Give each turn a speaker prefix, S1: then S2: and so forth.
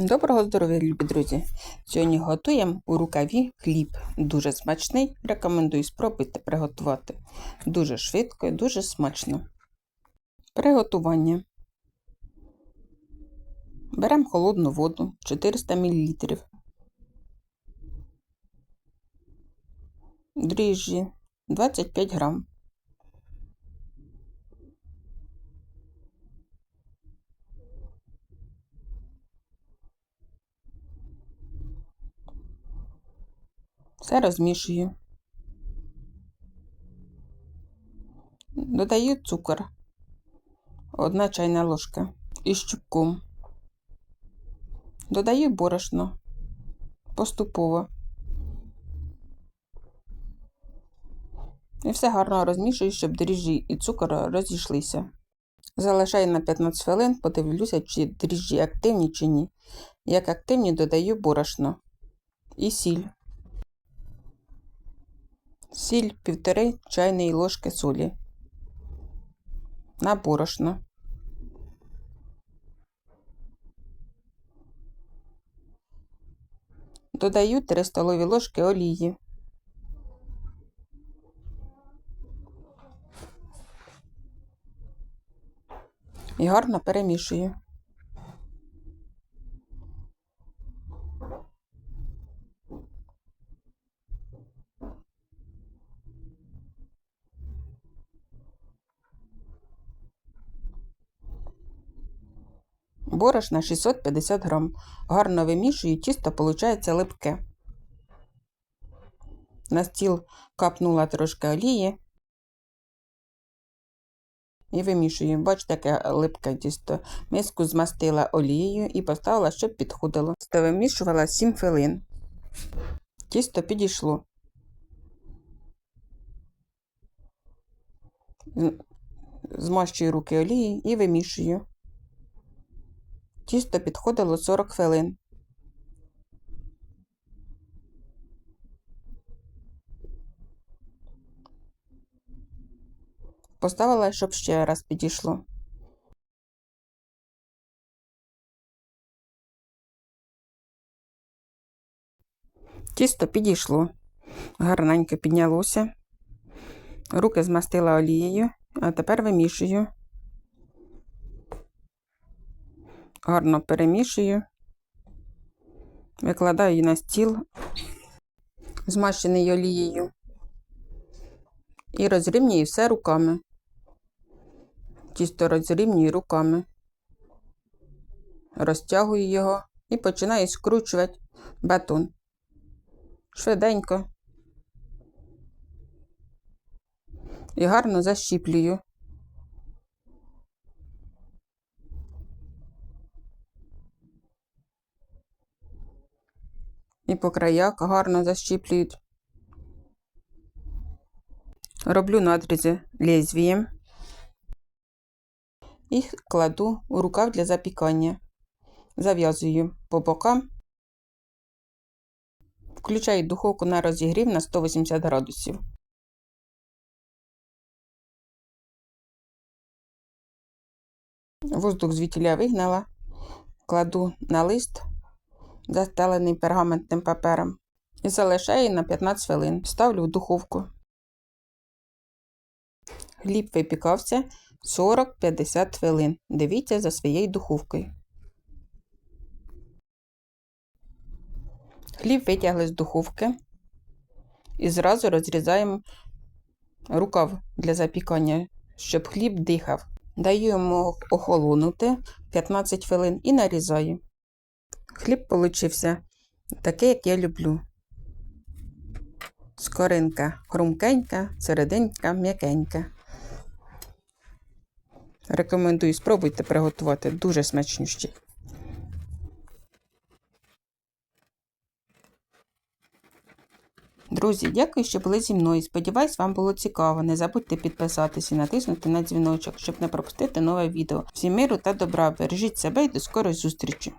S1: Доброго здоров'я, любі друзі! Сьогодні готуємо у рукаві хліб. Дуже смачний. Рекомендую спробуйте приготувати. Дуже швидко і дуже смачно. Приготування. Беремо холодну воду 400 мл. Дріжджі 25 грам. Все розмішую. Додаю цукор. Одна чайна ложка із чубком. Додаю борошно поступово. І все гарно розмішую, щоб дріжджі і цукор розійшлися. Залишаю на 15 хвилин, подивлюся, чи дріжджі активні чи ні. Як активні, додаю борошно і сіль. Сіль півтори чайної ложки солі. На борошно. Додаю 3 столові ложки олії. І гарно перемішую. Борошна 650 грам. Гарно вимішую, тісто виходить липке. На стіл капнула трошки олії і вимішую. Бачите, яке липке тісто. Миску змастила олією і поставила, щоб підходило. Тісто вимішувала 7 хвилин. Тісто підійшло. Змащую руки олії і вимішую. Тісто підходило 40 хвилин. Поставила, щоб ще раз підійшло. Тісто підійшло, гарненько піднялося. Руки змастила олією, а тепер вимішую. Гарно перемішую, викладаю її на стіл, змащений олією, і розрівнюю все руками. Тісто розрівнюю руками, розтягую його і починаю скручувати батон. Швиденько і гарно защіплюю. І по краях гарно защіплюють. Роблю надрізи лезвієм і кладу у рукав для запікання. Зав'язую по бокам, включаю духовку на розігрів на 180 градусів. Воздух звідтіля вигнала, кладу на лист застелений пергаментним папером, і залишаю на 15 хвилин. Ставлю в духовку. Хліб випікався 40-50 хвилин. Дивіться за своєю духовкою. Хліб витягли з духовки і зразу розрізаємо рукав для запікання, щоб хліб дихав. Даю йому охолонути 15 хвилин і нарізаю. Хліб получився такий, як я люблю. Скоринка хрумкенька, серединка м'якенька. Рекомендую, спробуйте приготувати дуже смачнющий. Друзі, дякую, що були зі мною. Сподіваюсь, вам було цікаво. Не забудьте підписатися і натиснути на дзвіночок, щоб не пропустити нове відео. Всім миру та добра. Бережіть себе і до скорої зустрічі!